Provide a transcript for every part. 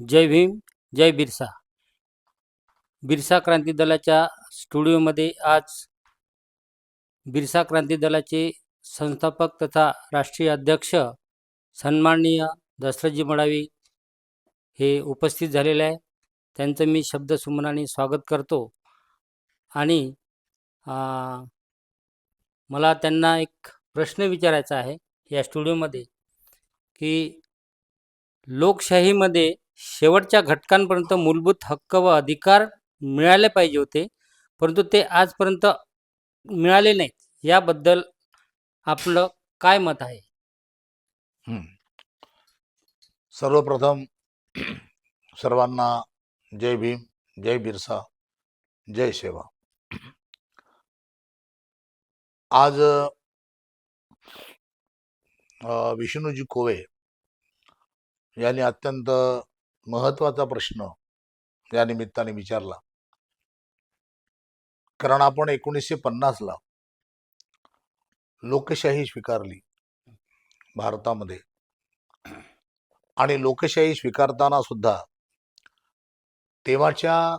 जय भीम जय बिरसा. बिरसा क्रांती दलाच्या स्टुडिओमध्ये आज बिरसा क्रांती दलाचे संस्थापक तथा राष्ट्रीय अध्यक्ष सन्माननीय दशरथजी मडावी हे उपस्थित झालेले आहे. त्यांचं मी शब्दसुमनाने स्वागत करतो. आणि मला त्यांना एक प्रश्न विचारायचा आहे या स्टुडिओमध्ये की लोकशाहीमध्ये शेवटच्या घटकांपर्यंत मूलभूत हक्क व अधिकार मिळाले पाहिजे होते. परंतु ते आजपर्यंत मिळाले नाहीत. याबद्दल आपलं काय मत आहे? सर्वप्रथम सर्वांना जय भीम जय बिरसा जय सेवा. आज विष्णूजी कोवे यांनी अत्यंत महत्त्वाचा प्रश्न या निमित्ताने विचारला. कारण आपण एकोणीसशे पन्नासला लोकशाही स्वीकारली भारतामध्ये. आणि लोकशाही स्वीकारताना सुद्धा तेव्हाच्या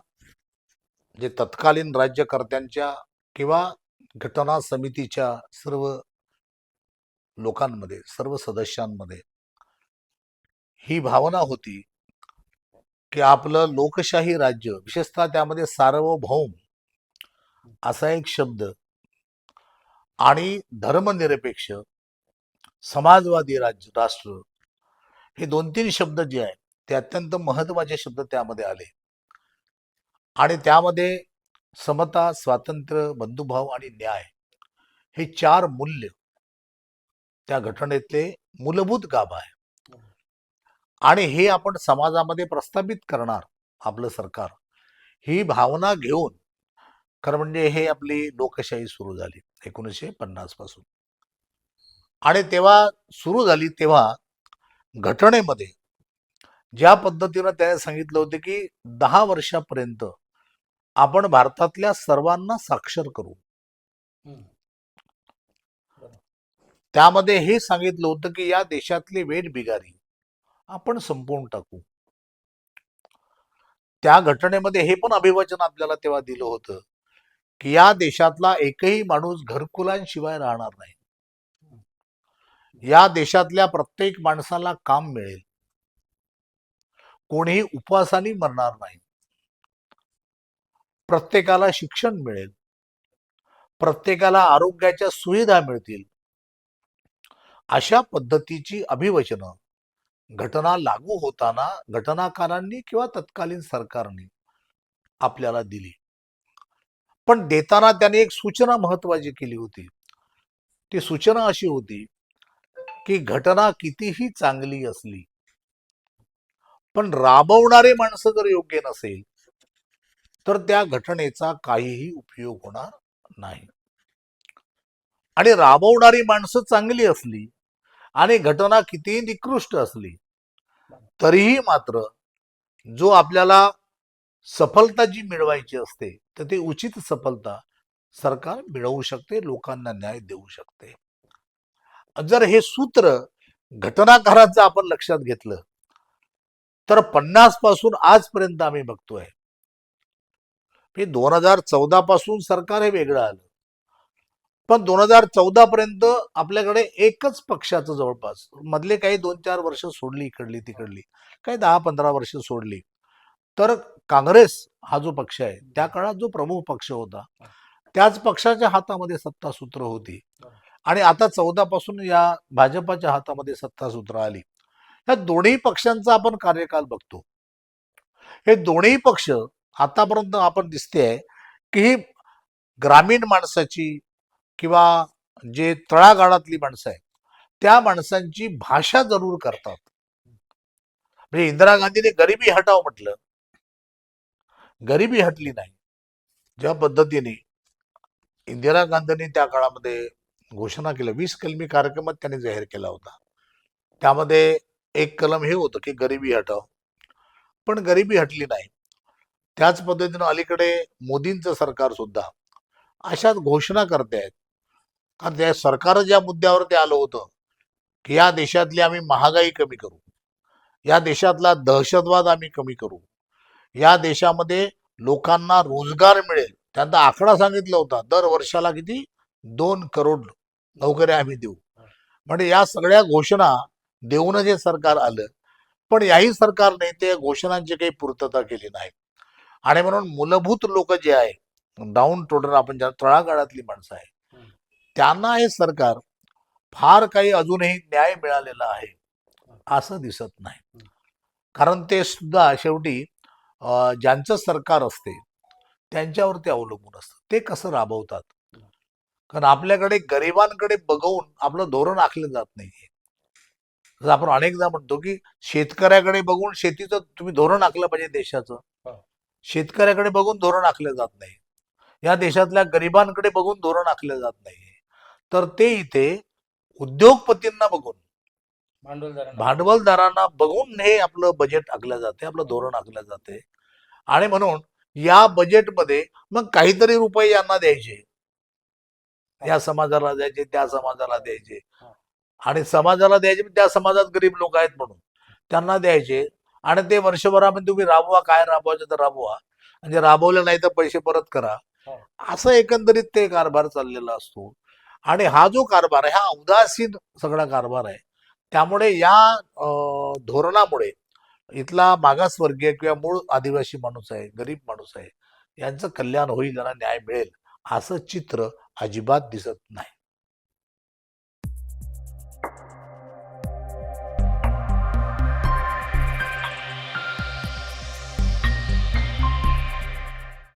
जे तत्कालीन राज्यकर्त्यांच्या किंवा घटना समितीच्या सर्व लोकांमध्ये सर्व सदस्यांमध्ये ही भावना होती की आपलं लोकशाही राज्य विशेषतः त्यामध्ये सार्वभौम असा एक शब्द आणि धर्मनिरपेक्ष समाजवादी राज्य राष्ट्र हे दोन तीन शब्द जे आहेत ते अत्यंत महत्त्वाचे शब्द त्यामध्ये आले. आणि त्यामध्ये समता स्वातंत्र्य बंधुभाव आणि न्याय हे चार मूल्य त्या घटनेतले मूलभूत गाभा आहे आणि हे आपण समाजामध्ये प्रस्थापित करणार आपलं सरकार. ही भावना घेऊन खरं म्हणजे हे आपली लोकशाही सुरू झाली एकोणीसशे पन्नासपासून. आणि तेव्हा सुरू झाली तेव्हा घटनेमध्ये ज्या पद्धतीनं त्याने सांगितलं होतं की दहा वर्षापर्यंत आपण भारतातल्या सर्वांना साक्षर करू. त्यामध्ये हे सांगितलं होतं की या देशातले वेठ बिगारी आपण संपवून टाकू. त्या घटनेमध्ये हे पण अभिवचन आपल्याला तेव्हा दिलं होतं की या देशातला एकही माणूस घरकुलांशिवाय राहणार नाही. या देशातल्या प्रत्येक माणसाला काम मिळेल. कोणीही उपवासाने मरणार नाही. प्रत्येकाला शिक्षण मिळेल. प्रत्येकाला आरोग्याच्या सुविधा मिळतील. अशा पद्धतीची अभिवचनं घटना लागू होताना घटनाकारांनी किंवा तत्कालीन सरकारने आपल्याला दिली. पण देताना त्याने एक सूचना महत्वाची केली होती. ती सूचना अशी होती की घटना कितीही चांगली असली पण राबवणारे माणसं जर योग्य नसेल तर त्या घटनेचा काहीही उपयोग होणार नाही. आणि राबवणारी माणसं चांगली असली आणि घटना कितीही निकृष्ट असली तरीही मात्र जो आपल्याला सफलता जी मिळवायची असते तर ती उचित सफलता सरकार मिळवू शकते लोकांना न्याय देऊ शकते. जर हे सूत्र घटनाकाराचं आपण लक्षात घेतलं तर पन्नासपासून आजपर्यंत आम्ही बघतोय. दोन हजार चौदा पासून सरकार हे वेगळं आलं. पण दोन हजार चौदा पर्यंत आपल्याकडे एकच पक्षाचं जवळपास. मधले काही दोन चार वर्ष सोडली इकडली तिकडली. काही दहा पंधरा वर्ष सोडली. तर काँग्रेस हा जो पक्ष आहे त्या काळात जो प्रमुख पक्ष होता त्याच पक्षाच्या हातामध्ये सत्तासूत्र होती. आणि आता चौदा पासून या भाजपाच्या हातामध्ये सत्तासूत्र आली. या दोन्ही पक्षांचा आपण कार्यकाल बघतो. हे दोन्ही पक्ष आतापर्यंत आपण दिसते आहे की ही ग्रामीण माणसाची किंवा जे तळागाळातली माणसं आहेत त्या माणसांची भाषा जरूर करतात. म्हणजे इंदिरा गांधीने गरिबी हटाव म्हटलं. गरिबी हटली नाही. ज्या पद्धतीने इंदिरा गांधींनी त्या काळामध्ये घोषणा केल्या. वीस कलमी कार्यक्रमात त्यांनी जाहीर केला होता. त्यामध्ये एक कलम हे होतं की गरिबी हटाव. पण गरिबी हटली नाही. त्याच पद्धतीनं अलीकडे मोदींचं सरकार सुद्धा अशाच घोषणा करते आहेत. कारण त्या सरकार ज्या मुद्द्यावर ते आलं होतं की या देशातली आम्ही महागाई कमी करू या देशातला दहशतवाद आम्ही कमी करू या देशामध्ये लोकांना रोजगार मिळेल. त्यांचा आकडा सांगितला होता दर वर्षाला किती? दोन करोड नोकऱ्या आम्ही देऊ. म्हणजे या सगळ्या घोषणा देऊन जे सरकार आलं. पण याही सरकारने त्या घोषणांची काही पूर्तता केली नाही. आणि म्हणून मूलभूत लोक जे आहे डाऊन टोडर आपण ज्या तळागाळातली माणसं आहे त्यांना हे सरकार फार काही अजूनही न्याय मिळालेला आहे असं दिसत नाही. कारण ते सुद्धा शेवटी ज्यांचं सरकार असते त्यांच्यावर ते अवलंबून असतं. ते कसं राबवतात? कारण आपल्याकडे गरिबांकडे बघून आपलं धोरण आखलं जात नाहीये. जसं आपण अनेकदा म्हणतो की शेतकऱ्याकडे बघून शेतीचं तुम्ही धोरण आखलं पाहिजे देशाचं. शेतकऱ्याकडे बघून धोरण आखलं जात नाही. या देशातल्या गरिबांकडे बघून धोरण आखलं जात नाही तर ते इथे उद्योगपतींना बघून भांडवलदारांना भांडवलदारांना बघून हे आपलं बजेट आखलं जाते आपलं धोरण आखलं जाते. आणि म्हणून या बजेटमध्ये मग काहीतरी रुपये यांना द्यायचे. या समाजाला द्यायचे त्या समाजाला द्यायचे. आणि समाजाला द्यायचे पण त्या समाजात गरीब लोक आहेत म्हणून. त्यांना द्यायचे आणि ते वर्षभरामध्ये तुम्ही राबवा काय राबवायचं तर राबवा. म्हणजे राबवलं नाही तर पैसे परत करा. असं एकंदरीत ते कारभार चाललेला असतो. आणि हा जो कारभार आहे हा उदासीन सगळा कारभार आहे. त्यामुळे या धोरणामुळे इथला मागासवर्गीय किंवा मूळ आदिवासी माणूस आहे गरीब माणूस आहे यांचं कल्याण होईल त्यांना न्याय मिळेल असं चित्र अजिबात दिसत नाही.